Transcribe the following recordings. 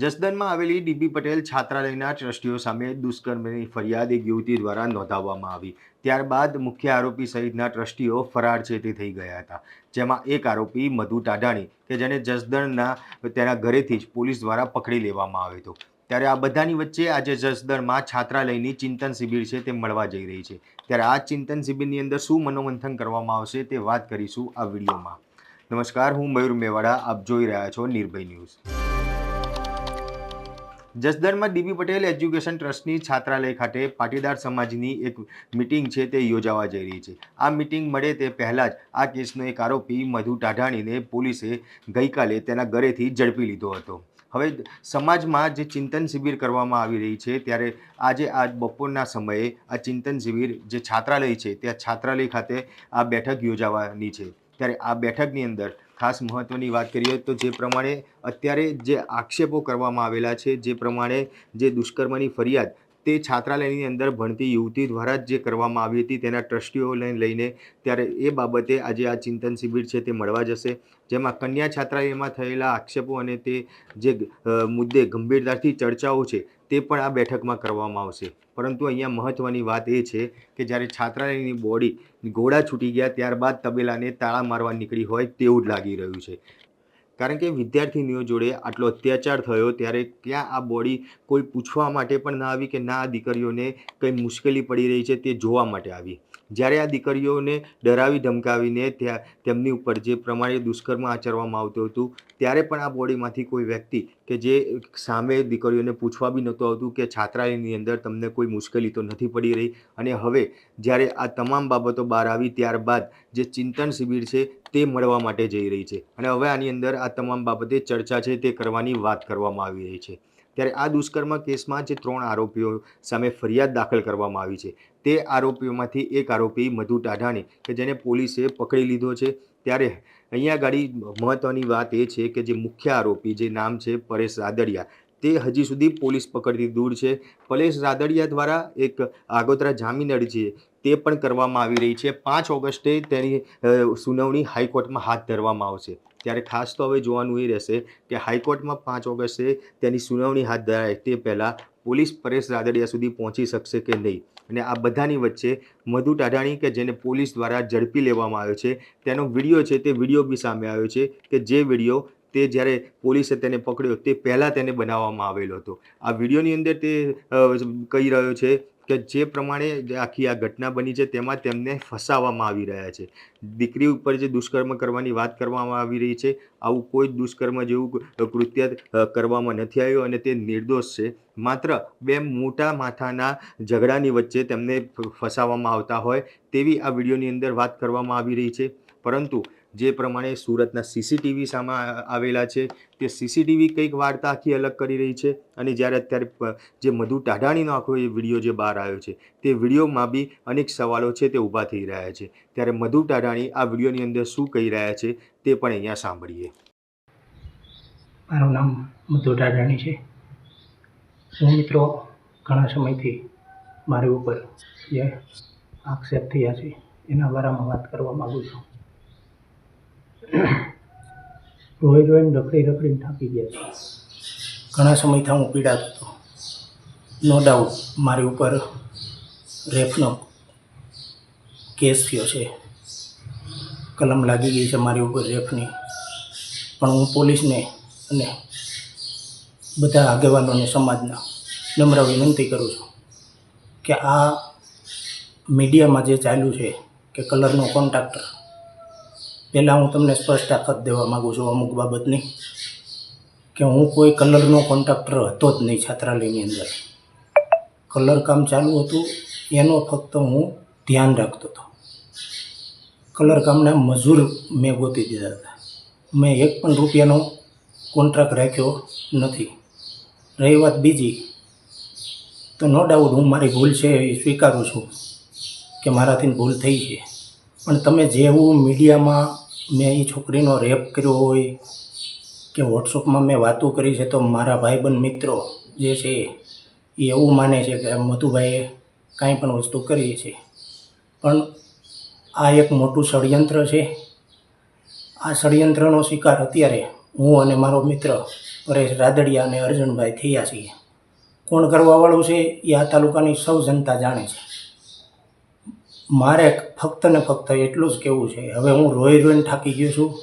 જસદણમાં આવેલી ડીબી પટેલ છાત્રાલયના ટ્રસ્ટીઓ સામે દુષ્કર્મની ફરિયાદ એક યુવતી દ્વારા નોંધાવવામાં આવી. ત્યારબાદ મુખ્ય આરોપી સહિતના ટ્રસ્ટીઓ ફરાર છે તે થઈ ગયા હતા. જેમાં એક આરોપી મધુ ટાઢાણી, કે જેને જસદણના તેના ઘરેથી જ પોલીસ દ્વારા પકડી લેવામાં આવ્યો હતો. ત્યારે આ બધાની વચ્ચે આજે જસદણમાં છાત્રાલયની ચિંતન શિબિર છે તે મળવા જઈ રહી છે. ત્યારે આ ચિંતન શિબિરની અંદર શું મનોમંથન કરવામાં આવશે તે વાત કરીશું આ વિડીયોમાં. નમસ્કાર, હું મયુર મેવાડા, આપ જોઈ રહ્યા છો નિર્ભય ન્યૂઝ. જસદણમાં ડીબી પટેલ એજ્યુકેશન ટ્રસ્ટની છાત્રાલય ખાતે પાટીદાર સમાજની એક મિટિંગ છે તે યોજાવા જઈ રહી છે. આ મિટિંગ મળે તે પહેલાં જ આ કેસનો એક આરોપી મધુ ટાઢાણીને પોલીસે ગઈકાલે તેના ઘરેથી ઝડપી લીધો હતો. હવે સમાજમાં જે ચિંતન શિબિર કરવામાં આવી રહી છે ત્યારે આજે આજ બપોરના સમયે આ ચિંતન શિબિર જે છાત્રાલય છે ત્યાં છાત્રાલય ખાતે આ બેઠક યોજાવાની છે. ત્યારે આ બેઠકની અંદર ખાસ મહત્ત્વની વાત કરીએ તો જે પ્રમાણે અત્યારે જે આક્ષેપો કરવામાં આવેલા છે, જે પ્રમાણે જે દુષ્કર્મની ફરિયાદ તે છાત્રાલયની અંદર ભણતી યુવતી દ્વારા જ જે કરવામાં આવી હતી તેના ટ્રસ્ટીઓને લઈને ત્યારે એ બાબતે આજે આ ચિંતન શિબિર છે તે મળવા જશે. જેમાં કન્યા છાત્રાલયમાં થયેલા આક્ષેપો અને તે જે મુદ્દે ગંભીરતાથી ચર્ચાઓ છે તે પણ આ બેઠકમાં કરવામાં આવશે. પરંતુ અહીંયા મહત્ત્વની વાત એ છે કે જ્યારે છાત્રાલયની બોડી ઘોડા છૂટી ગયા ત્યારબાદ તબેલાને તાળા મારવા નીકળી હોય તેવું જ લાગી રહ્યું છે. કારણ કે વિદ્યાર્થીનીઓ જોડે આટલો અત્યાચાર થયો ત્યારે ક્યાં આ બોડી કોઈ પૂછવા માટે પણ ના આવી કે ના આ દીકરીઓને કંઈ મુશ્કેલી પડી રહી છે તે જોવા માટે આવી. જ્યારે આ દીકરીઓને ડરાવી ધમકાવીને તેમની ઉપર જે પ્રમાણે દુષ્કર્મ આચરવામાં આવતું હતું, ત્યારે પણ આ બોડીમાંથી કોઈ વ્યક્તિ કે જે સામે દીકરીઓને પૂછવા બી નહોતું આવતું કે છાત્રાલયની અંદર તમને કોઈ મુશ્કેલી તો નથી પડી રહી. અને હવે જ્યારે આ તમામ બાબતો બહાર આવી, ત્યારબાદ જે ચિંતન શિબિર છે તે મળવા માટે જઈ રહી છે. અને હવે આની અંદર આ તમામ બાબતે ચર્ચા છે તે કરવાની વાત કરવામાં આવી રહી છે. ત્યારે આ દુષ્કર્મ કેસમાં જે ત્રણ આરોપીઓ સામે ફરિયાદ દાખલ કરવામાં આવી છે. તે આરોપીઓમાંથી એક આરોપી મધુ ટાઢાણી કે જેને પોલીસે પકડી લીધો છે. ત્યારે અહીંયા ગાડી મહત્ત્વની વાત એ છે કે જે મુખ્ય આરોપી, જે નામ છે પરેશ રાદડિયા, તે હજી સુધી પોલીસ પકડથી દૂર છે. પરેશ રાદડિયા દ્વારા એક આગોતરા જામીન અરજી તે પણ કરવામાં આવી રહી છે. પાંચ ઓગસ્ટે તેની સુનાવણી હાઈકોર્ટમાં હાથ ધરવામાં આવશે. ત્યારે ખાસ તો હવે જોવાનું એ રહેશે કે હાઈકોર્ટમાં પાંચ ઓગસ્ટે તેની સુનાવણી હાથ ધરાય તે પહેલાં પોલીસ પરેશ રાદડિયા સુધી પહોંચી શકશે કે નહીં? અને આ બધાની વચ્ચે મધુ ટાઢાણી કે જેને પોલીસ દ્વારા ઝડપી લેવામાં આવ્યો છે, તેનો વીડિયો છે તે વીડિયો બી સામે આવ્યો છે કે જે વીડિયો તે જ્યારે પોલીસે તેને પકડ્યો તે પહેલાં તેને બનાવવામાં આવેલો હતો. આ વિડીયોની અંદર તે કહી રહ્યો છે કે જે પ્રમાણે આખી આ ઘટના બની છે તેમાં તેમને ફસાવવામાં આવી રહ્યા છે. દીકરી ઉપર જે દુષ્કર્મ કરવાની વાત કરવામાં આવી રહી છે, આવું કોઈ દુષ્કર્મ જેવું કૃત્ય કરવામાં નથી આવ્યું અને તે નિર્દોષ છે. માત્ર બે મોટા માથાના ઝઘડાની વચ્ચે તેમને ફસાવવામાં આવતા હોય તેવી આ વિડીયોની અંદર વાત કરવામાં આવી રહી છે. પરંતુ જે પ્રમાણે સુરતના સીસીટીવી સામે આવેલા છે. તે સીસીટીવી કંઈક વાર્તા આખી અલગ કરી રહી છે અને જ્યારે અત્યારે જે મધુ ટાઢાણીનો આખો એ વીડિયો જે બહાર આવ્યો છે, તે વિડીયોમાં બી અનેક સવાલો છે તે ઊભા થઈ રહ્યા છે. ત્યારે મધુ ટાઢાણી આ વિડીયોની અંદર શું કહી રહ્યા છે તે પણ અહીંયા સાંભળીએ. મારું નામ મધુ ટાઢાણી છે. હું મિત્રો ઘણા સમયથી મારી ઉપર જે આક્ષેપ થયા છે એના બારામાં વાત કરવા માગું છું. રોઈ રોઈને રખડી રખડીને થાકી ગયા. છે ઘણા સમયથી હું પીડાતો હતો. નો ડાઉટ મારી ઉપર રેફનો કેસ થયો છે. કલમ લાગી ગઈ છે મારી ઉપર રેફની. પણ હું પોલીસને અને બધા આગેવાનોને સમાજના નમ્ર વિનંતી કરું છું કે આ મીડિયામાં જે ચાલ્યું છે કે કલરનો કોન્ટ્રાક્ટર પહેલાં હું તમને સ્પષ્ટતા કરી દેવા માગું છું અમુક બાબતની, કે હું કોઈ કલરનો કોન્ટ્રાક્ટર હતો જ નહીં છાત્રાલયની અંદર. કલર કામ ચાલુ હતું, એનો ફક્ત હું ધ્યાન રાખતો હતો. કલર કામના મજૂર મેં ગોતી દીધા હતા. મેં એક પણ રૂપિયાનો કોન્ટ્રાક્ટ રાખ્યો નથી. રહી વાત બીજી, તો નો ડાઉટ હું મારી ભૂલ છે એ સ્વીકારું છું કે મારાથી ભૂલ થઈ છે. પણ તમે જેવું મીડિયામાં મેં એ છોકરીનો રેપ કર્યો હોય કે વોટ્સઅપમાં મેં વાતો કરી છે, તો મારા ભાઈબંધ મિત્રો જે છે એ એવું માને છે કે મધુભાઈએ કાંઈ પણ વસ્તુ કરી છે. પણ આ એક મોટું ષડયંત્ર છે. આ ષડયંત્રનો શિકાર અત્યારે હું અને મારો મિત્ર પરેશ રાદડિયા અને અર્જુનભાઈ થયા છીએ. કોણ કરવાવાળું છે એ આ તાલુકાની સૌ જનતા જાણે છે. મારે ફક્ત ને ફક્ત એટલું જ કહેવું છે. હવે હું રોઈ રોઈને થાકી ગયો છું.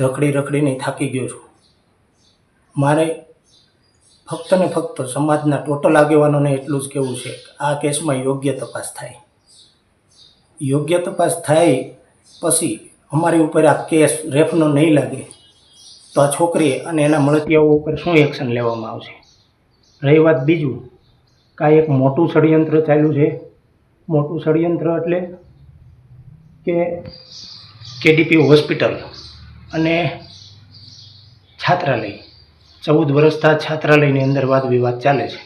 રખડી રખડીને થાકી ગયો છું. મારે ફક્ત ને ફક્ત સમાજના ટોટલ આગેવાનોને એટલું જ કહેવું છે આ કેસમાં યોગ્ય તપાસ થાય. યોગ્ય તપાસ થાય પછી અમારી ઉપર આ કેસ રેફનો નહીં લાગે તો આ છોકરી અને એના મળતિયાઓ ઉપર શું એક્શન લેવામાં આવશે? રહી વાત બીજું. કાંઈ એક મોટું ષડયંત્ર ચાલ્યું છે. મોટું ષડયંત્ર એટલે કે કેડીપી હોસ્પિટલ અને છાત્રાલય. ચૌદ વર્ષથી છાત્રાલયની અંદર વાદ વિવાદ ચાલે છે.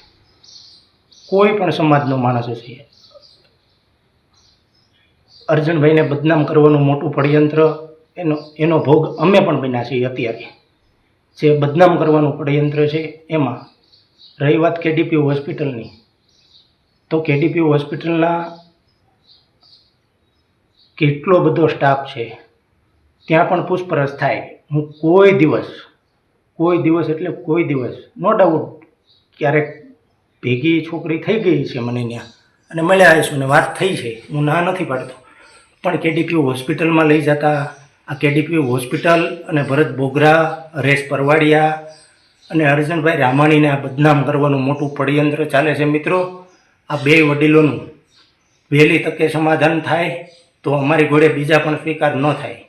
કોઈ પણ સમાજનો માણસ હશે. અર્જુનભાઈને બદનામ કરવાનું મોટું પડયંત્ર એનો એનો ભોગ અમે પણ બન્યા છીએ અત્યારે. જે બદનામ કરવાનું પડયંત્ર છે, એમાં રહી વાત કેડીપી હોસ્પિટલની. તો કેડીપી હોસ્પિટલના કેટલો બધો સ્ટાફ છે, ત્યાં પણ પૂછપરછ થાય. હું કોઈ દિવસ કોઈ દિવસ એટલે કોઈ દિવસ નો ડાઉટ ક્યારેક ભેગી છોકરી થઈ ગઈ છે મને ત્યાં. અને મળ્યા આવીશું ને વાત થઈ છે. હું ના નથી પાડતો. પણ કેડીપી હોસ્પિટલમાં લઈ જતા, આ કેડીપી હોસ્પિટલ અને ભરત બોગરા, હરેશ પરવાડિયા અને અર્જુનભાઈ રામાણીને આ બદનામ કરવાનું મોટું પડયંત્ર ચાલે છે મિત્રો. આ બે વડીલોનું વહેલી તકે સમાધાન થાય તો અમારી ઘોડે બીજા પણ સ્વીકાર ન થાય.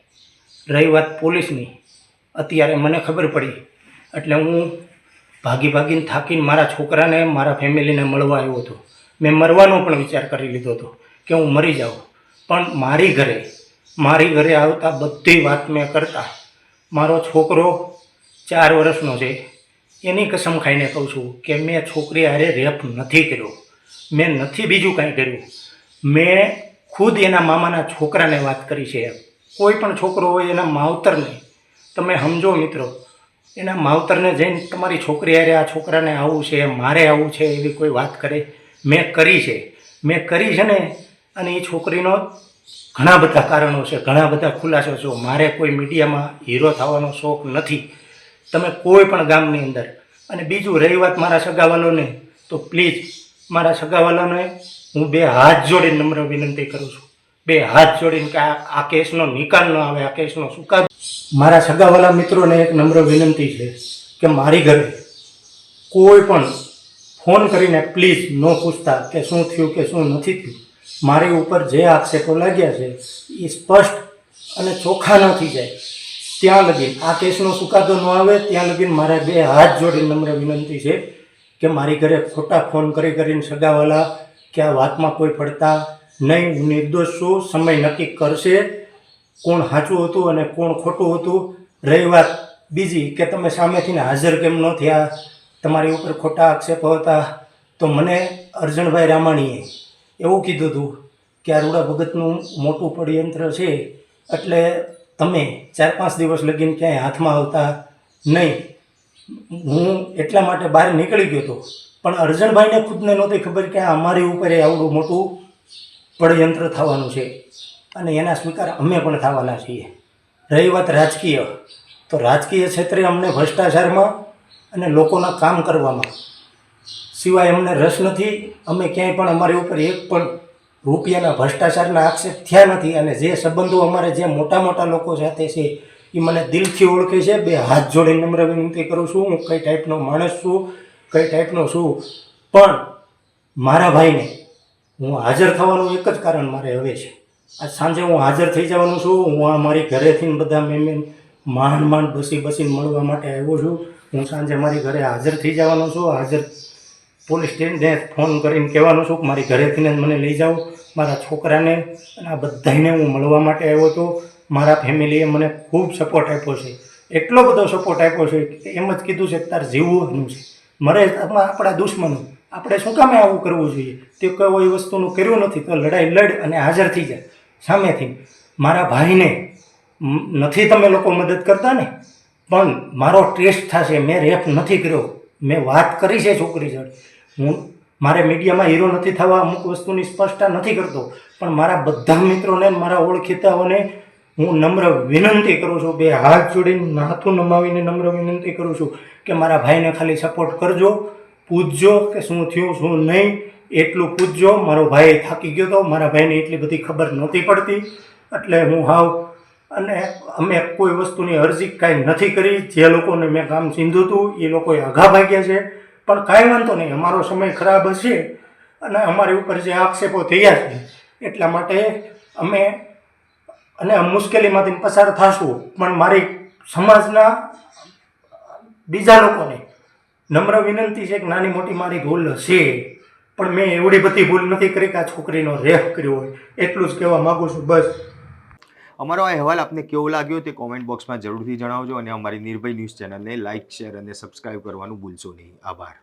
રહી વાત પોલીસની. અત્યારે મને ખબર પડી. એટલે હું ભાગી ભાગીને થાકીને મારા છોકરાને, મારા ફેમિલીને મળવા આવ્યો હતો. મેં મરવાનો પણ વિચાર કરી લીધો હતો કે હું મરી જાઉં. પણ મારી ઘરે મારી ઘરે આવતા બધી વાત મેં કરતા. મારો છોકરો ચાર વર્ષનો છે. એની કસમ ખાઈને કહું છું કે મેં છોકરી હારે રેપ નથી કર્યો. મેં નથી બીજું કાંઈ કર્યું. મેં ખુદ એના મામાના છોકરાને વાત કરી છે. કોઈ પણ છોકરો હોય એના માવતરને. તમે સમજો મિત્રો, એના માવતરને જઈને તમારી છોકરી અરે આ છોકરાને આવું છે, મારે આવું છે એવી કોઈ વાત કરે. મેં કરી છે. મેં કરી છે ને, અને એ છોકરીનો ઘણા બધા કારણો છે, ઘણા બધા ખુલાસો છે. મારે કોઈ મીડિયામાં હીરો થવાનો શોખ નથી. તમે કોઈ પણ ગામની અંદર. અને બીજું, રહી વાત મારા સગાવાલોને, તો પ્લીઝ મારા સગાવાલાને હું બે હાથ જોડીને નમ્ર વિનંતી કરું છું. બે હાથ જોડીને કે આ કેસનો નિકાલ ન આવે, આ કેસનો સુકાદો. મારા સગાવાલા મિત્રોને એક નમ્ર વિનંતી છે કે મારી ઘરે કોઈ પણ ફોન કરીને પ્લીઝ ન પૂછતા કે શું થયું કે શું નથી થયું. મારી ઉપર જે આક્ષેપો લાગ્યા છે એ સ્પષ્ટ અને ચોખ્ખા ન થઈ જાય. ત્યાં લગી આ કેસનો સુકાદો ન આવે, ત્યાં લગી મારે બે હાથ જોડીને નમ્ર વિનંતી છે કે મારી ઘરે ખોટા ફોન કરી કરીને સગાવાલા, કે આ વાતમાં કોઈ પડતા નહીં. હું નિર્દોષ છું, સમય નક્કી કરશે કોણ સાચું હતું અને કોણ ખોટું હતું. રહી વાત બીજી, કે તમે સામેથીને હાજર કેમ ન થયા? તમારી ઉપર ખોટા આક્ષેપો હતા. તો મને અર્જણભાઈ રામાણીએ એવું કીધું હતું કે આ રૂડા ભગતનું મોટું પડયંત્ર છે. એટલે તમે ચાર પાંચ દિવસ લગીને ક્યાંય હાથમાં આવતા નહીં. હું એટલા માટે બહાર નીકળી ગયો હતો. પણ અર્જણભાઈને ખુદને નહોતી ખબર કે અમારી ઉપર એ આવડું મોટું પડયંત્ર થવાનું છે. અને એના સ્વીકાર અમે પણ થવાના છીએ. રહી વાત રાજકીય. તો રાજકીય ક્ષેત્રે અમને ભ્રષ્ટાચારમાં અને લોકોના કામ કરવામાં સિવાય અમને રસ નથી. અમે ક્યાંય પણ અમારી ઉપર એક પણ રૂપિયાના ભ્રષ્ટાચારના આક્ષેપ થયા નથી. અને જે સંબંધો અમારે જે મોટા મોટા લોકો સાથે છે એ મને દિલથી ઓળખે છે. બે હાથ જોડે નમ્ર વિનંતી કરું છું. હું કઈ ટાઈપનો માણસ છું, કઈ ટાઈપનો છું. પણ મારા ભાઈને હું હાજર થવાનું એક જ કારણ મારે હવે છે. આજ સાંજે હું હાજર થઈ જવાનું છું. હું આ મારી ઘરેથી બધા મેમેન માંડ માંડ બસી બસીને મળવા માટે આવ્યો છું. હું સાંજે મારી ઘરે હાજર થઈ જવાનો છું. હાજર પોલીસ સ્ટેશને ફોન કરીને કહેવાનું છું મારી ઘરેથી જ મને લઈ જાઓ. મારા છોકરાને અને આ બધાને હું મળવા માટે આવ્યો હતો મારા ફેમિલીએ મને ખૂબ સપોર્ટ આપ્યો છે. એટલો બધો સપોર્ટ આપ્યો છે કે એમ જ કીધું છે કે તારે જીવવાનું છે. મરે આપણા દુશ્મનો, આપણે શું કામે આવું કરવું જોઈએ? તે કોઈ વસ્તુનું કર્યું નથી તો લડાઈ લડ અને હાજર થઈ જાય સામેથી મારા ભાઈને નથી તમે લોકો મદદ કરતા ને? પણ મારો ટેસ્ટ થશે, મેં રેપ નથી કર્યો. મેં વાત કરી છે છોકરી જોડે. હું, મારે મીડિયામાં હીરો નથી થવા અમુક વસ્તુની સ્પષ્ટતા નથી કરતો. પણ મારા બધા મિત્રોને મારા ઓળખીતાઓને હું નમ્ર વિનંતી કરું છું, બે હાથ જોડીને, નાથું નમાવીને નમ્ર વિનંતી કરું છું કે મારા ભાઈને ખાલી સપોર્ટ કરજો, પૂછજો કે શું થયું, શું નહીં, એટલું પૂછજો. મારો ભાઈ થાકી ગયો હતો મારા ભાઈને એટલી બધી ખબર નહોતી પડતી. એટલે હું હાવ અને અમે કોઈ વસ્તુની અરજી કાંઈ નથી કરી. જે લોકોને મેં કામ સીંધું હતું, એ લોકોએ આઘા ભાગ્યા છે. પણ કાંઈ વાંધો નહીં, અમારો સમય ખરાબ હશે અને અમારી ઉપર જે આક્ષેપો થયા છે, એટલા માટે અમે અને મુશ્કેલીમાંથી પસાર થશું, પણ મારી સમાજના બીજા લોકોને નમ્ર વિનંતી છે કે નાની મોટી મારી ભૂલ છે, પણ મેં એવડી બધી ભૂલ નથી કરી કે આ છોકરીનો રેહ કર્યો હોય. એટલું જ કહેવા માગું છું, બસ. અમારો આ અહેવાલ આપને કેવો લાગ્યો તે કોમેન્ટ બોક્સમાં જરૂરથી જણાવજો અને અમારી નિર્ભય ન્યૂઝ ચેનલને લાઇક શેર અને સબસ્ક્રાઇબ કરવાનું ભૂલશો નહીં. આભાર.